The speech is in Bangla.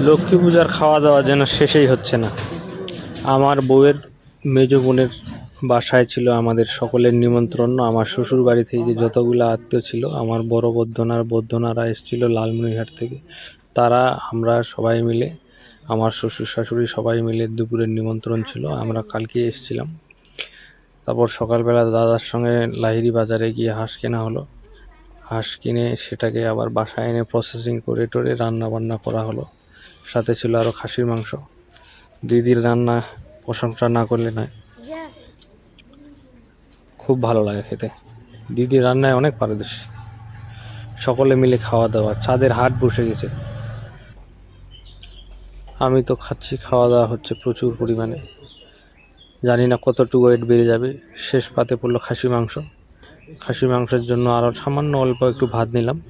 লক্ষ্মী পূজার খাওয়া দাওয়া যেন শেষেই হচ্ছে না। আমার বউয়ের মেজ বোনের বাসায় ছিল আমাদের সকলের নিমন্ত্রণ। আমার শ্বশুর বাড়ি থেকে যতগুলো আত্মীয় ছিল, আমার বড় বৌদ্ধনার বৌদ্ধনারা এসেছিল লালমনিরহাট থেকে। তারা, আমরা সবাই মিলে, আমার শ্বশুর শাশুড়ি সবাই মিলে দুপুরের নিমন্ত্রণ ছিল, আমরা কালকে এসেছিলাম। তারপর সকালবেলা দাদার সঙ্গে লাহিড়ি বাজারে গিয়ে হাঁস কেনা হলো। হাঁস কিনে সেটাকে আবার বাসায় এনে প্রসেসিং করে টোরে রান্না বান্না করা হলো। সাথে ছিল আরও খাসির মাংস। দিদির রান্না প্রশংসা না করলে নয়। খুব ভালো লাগে খেতে। দিদি রান্নায় অনেক পারদর্শী। সকলে মিলে খাওয়া দাওয়া চাঁদের হাট বসে গেছে। আমি তো খাচ্ছি, খাওয়া দাওয়া হচ্ছে প্রচুর পরিমাণে। জানি না কতটুকু ওয়েট বেড়ে যাবে। শেষ পাতে পড়ল খাসি মাংস। খাসি মাংসের জন্য আরও সামান্য অল্প একটু ভাত নিলাম।